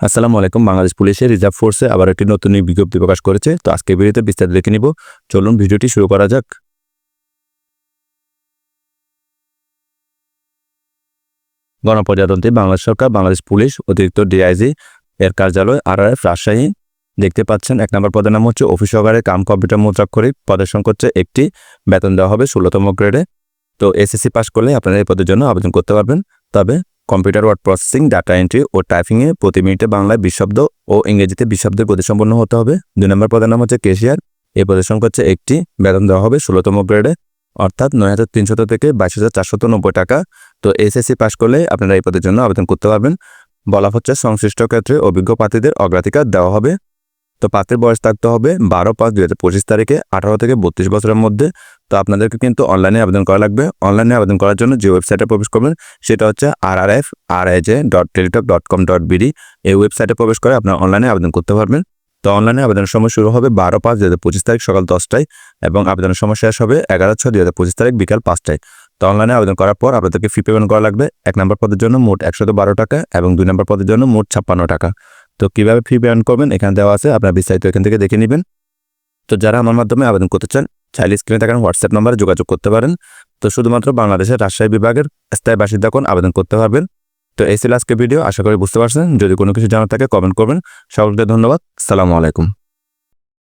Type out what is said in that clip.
আসসালামু আলাইকুম। বাংলাদেশ পুলিশের রিজার্ভ ফোর্সে আবার একটি নতুন বিজ্ঞপ্তি প্রকাশ করেছে। তো আজকে ভিডিওতে বিস্তারিত দেখে নিব। চলুন ভিডিওটি শুরু করা যাক। গণপ্রজাতন্ত্রী বাংলাদেশ সরকার, বাংলাদেশ পুলিশ, অতিরিক্ত ডিআইজি এর কার্যালয় আর আর এফ রাজশাহী দেখতে পাচ্ছেন। এক নম্বর পদের নাম হচ্ছে অফিস সহকারে কাম কম্পিউটার মুদ্রাক্ষরিক। পদের সংখ্যা একটি। বেতন দেওয়া হবে ষোলোতম গ্রেডে। তো এসএসসি পাস করলে আপনারা এই পদের জন্য আবেদন করতে পারবেন। তবে computer word processing, data entry ও টাইপিংয়ে প্রতি মিনিটে বাংলায় বিশব্দ ও ইংরেজিতে বিশব্দের গতি সম্পন্ন হতে হবে। দুই নম্বর পদের নাম হচ্ছে কেশিয়ার। এই পদের সংখ্যা হচ্ছে একটি। বেতন দেওয়া হবে ষোলোতম গ্রেডে, অর্থাৎ নয় হাজার তিনশত থেকে বাইশ হাজার চারশত নব্বই টাকা। তো এসএসসি পাশ করলে আপনারা এই পদের জন্য আবেদন করতে পারবেন। বলা হচ্ছে সংশ্লিষ্ট ক্ষেত্রে অভিজ্ঞ প্রার্থীদের অগ্রাধিকার দেওয়া হবে। তো প্রার্থীর বয়স থাকতে হবে বারো পাঁচ দুই হাজার পঁচিশ তারিখে, আঠারো থেকে বত্রিশ বছরের মধ্যে। তো আপনাদেরকে কিন্তু অনলাইনে আবেদন করা লাগবে। অনলাইনে আবেদন করার জন্য যে ওয়েবসাইটে প্রবেশ করবেন, সেটা হচ্ছে আর R F R A J dot Teletalk dot com dot BD এই ওয়েবসাইটে প্রবেশ করে আপনারা অনলাইনে আবেদন করতে পারবেন। তো অনলাইনে আবেদনের সময় শুরু হবে বারো পাঁচ দুই হাজার পঁচিশ তারিখ সকাল দশটায় এবং আবেদনের সময় শেষ হবে এগারো ছয় দুই হাজার পঁচিশ তারিখ বিকাল পাঁচটায়। তো অনলাইনে আবেদন করার পর আপনাদেরকে ফি পেমেন্ট করা লাগবে। এক নম্বর পদের জন্য মোট একশত বারো টাকা এবং দুই নম্বর পদের জন্য মোট ছাপ্পান্ন টাকা। তো কীভাবে ফি পেমেন্ট করবেন? এখানে দেওয়া আছে, আপনার বিস্তারিত এখান থেকে দেখে নেবেন। তো যারা আমার মাধ্যমে আবেদন করতে চান, চাইলে স্ক্রিনে থাকেন হোয়াটসঅ্যাপ নম্বরে যোগাযোগ করতে পারেন। তো শুধুমাত্র বাংলাদেশের রাজশাহী বিভাগের স্থায়ী বাসিন্দা বাসিন্দাগণ আবেদন করতে পারবেন। তো এই ছিল আজকে ভিডিও আশা করি বুঝতে পারছেন। যদি কোনো কিছু জানার থাকে কমেন্ট করবেন। সকলকে ধন্যবাদ। সালামু আলাইকুম।